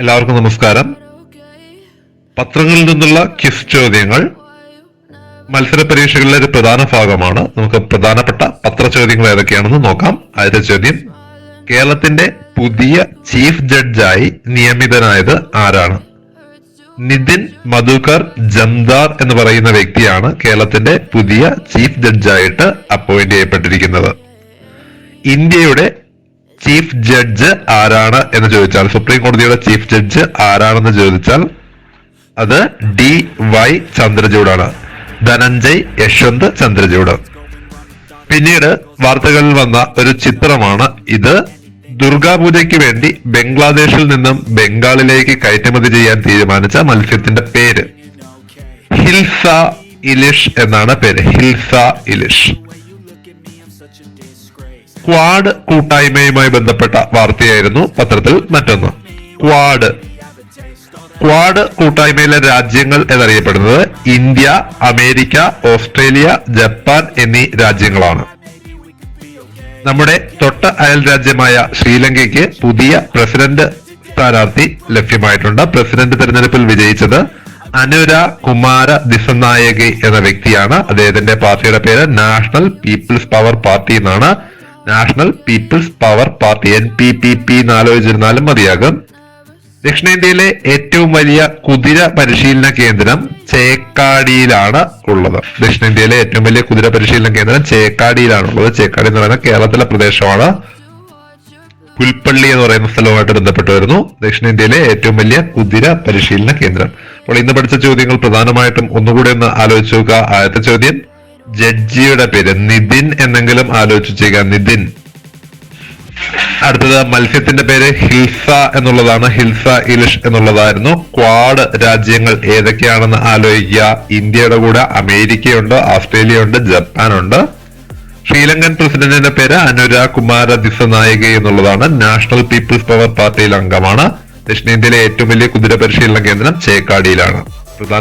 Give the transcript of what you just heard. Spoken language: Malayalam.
എല്ലാവർക്കും നമസ്കാരം. പത്രങ്ങളിൽ നിന്നുള്ള ക്വിസ് ചോദ്യങ്ങൾ മത്സര പരീക്ഷകളിലെ ഒരു പ്രധാന ഭാഗമാണ്. നമുക്ക് പ്രധാനപ്പെട്ട പത്ര ചോദ്യങ്ങൾ ഏതൊക്കെയാണെന്ന് നോക്കാം. ആദ്യത്തെ ചോദ്യം കേരളത്തിന്റെ പുതിയ ചീഫ് ജഡ്ജായി നിയമിതനായത് ആരാണ്? നിതിൻ മധുകർ ജംദാർ എന്ന് പറയുന്ന വ്യക്തിയാണ് കേരളത്തിന്റെ പുതിയ ചീഫ് ജഡ്ജായിട്ട് അപ്പോയിന്റ് ചെയ്യപ്പെട്ടിരിക്കുന്നത്. ഇന്ത്യയുടെ ചീഫ് ജഡ്ജ് ആരാണ് എന്ന് ചോദിച്ചാൽ സുപ്രീം കോടതിയുടെ ചീഫ് ജഡ്ജ് ആരാണെന്ന് ചോദിച്ചാൽ അത് ഡി വൈ ചന്ദ്രചൂഡാണ്. ധനഞ്ജയ് യശ്വന്ത് ചന്ദ്രചൂഡ്. പിന്നീട് വാർത്തകളിൽ വന്ന ഒരു ചിത്രമാണ് ഇത്. ദുർഗാപൂജയ്ക്ക് വേണ്ടി ബംഗ്ലാദേശിൽ നിന്നും ബംഗാളിലേക്ക് കയറ്റുമതി ചെയ്യാൻ തീരുമാനിച്ച മത്സ്യത്തിന്റെ പേര്. ഹിൽസ ഇലിഷ് എന്നാണ് പേര്. ഹിൽസ ഇലിഷ്. ക്വാഡ് കൂട്ടായ്മയുമായി ബന്ധപ്പെട്ട വാർത്തയായിരുന്നു പത്രത്തിൽ മറ്റൊന്ന്. ക്വാഡ്. ക്വാഡ് കൂട്ടായ്മയിലെ രാജ്യങ്ങൾ എന്നറിയപ്പെടുന്നത് ഇന്ത്യ അമേരിക്ക ഓസ്ട്രേലിയ ജപ്പാൻ എന്നീ രാജ്യങ്ങളാണ്. നമ്മുടെ തൊട്ട അയൽ രാജ്യമായ ശ്രീലങ്കയ്ക്ക് പുതിയ പ്രസിഡന്റ് സ്ഥാനാർത്ഥി ലഭ്യമായിട്ടുണ്ട്. പ്രസിഡന്റ് തെരഞ്ഞെടുപ്പിൽ വിജയിച്ചത് അനുര കുമാര ദിസനായകി എന്ന വ്യക്തിയാണ്. അദ്ദേഹത്തിന്റെ പാർട്ടിയുടെ പേര് നാഷണൽ പീപ്പിൾസ് പവർ പാർട്ടി എന്നാണ് national people's power party N P P P എന്നാലോചിച്ചിരുന്നാലും മതിയാകും. ദക്ഷിണേന്ത്യയിലെ ഏറ്റവും വലിയ കുതിര പരിശീലന കേന്ദ്രം ചേക്കാടിയിലാണ് ഉള്ളത്. ദക്ഷിണേന്ത്യയിലെ ഏറ്റവും വലിയ കുതിര പരിശീലന കേന്ദ്രം ചേക്കാടിയിലാണ് ഉള്ളത്. ചേക്കാടി എന്ന് പറയുന്ന കേരളത്തിലെ പ്രദേശമാണ്. പുൽപ്പള്ളി എന്ന് പറയുന്ന സ്ഥലവുമായിട്ട് ബന്ധപ്പെട്ട് വരുന്നു. ദക്ഷിണേന്ത്യയിലെ ഏറ്റവും വലിയ കുതിര പരിശീലന കേന്ദ്രം. അപ്പോൾ ഇന്ന് പഠിച്ച ചോദ്യങ്ങൾ പ്രധാനമായിട്ടും ഒന്നുകൂടി ഒന്ന് ആലോചിച്ച് നോക്കുക. ആദ്യത്തെ ചോദ്യം ജഡ്ജിയുടെ പേര് നിതിൻ എന്നെങ്കിലും ആലോചിച്ചേക്ക നിതിൻ. അടുത്തത് മത്സ്യത്തിന്റെ പേര് ഹിൽസ എന്നുള്ളതാണ്. ഹിൽസ ഇലിഷ് എന്നുള്ളതായിരുന്നു. ക്വാഡ് രാജ്യങ്ങൾ ഏതൊക്കെയാണെന്ന് ആലോചിക്കുക. ഇന്ത്യയുടെ കൂടെ അമേരിക്കയുണ്ട് ഓസ്ട്രേലിയ ഉണ്ട് ജപ്പാനുണ്ട്. ശ്രീലങ്കൻ പ്രസിഡന്റിന്റെ പേര് അനുര കുമാര ദിസനായിക എന്നുള്ളതാണ്. നാഷണൽ പീപ്പിൾസ് പവർ പാർട്ടിയിൽ അംഗമാണ്. ദക്ഷിണേന്ത്യയിലെ ഏറ്റവും വലിയ കുതിര പരിശീലന കേന്ദ്രം ചേക്കാടിയിലാണ്.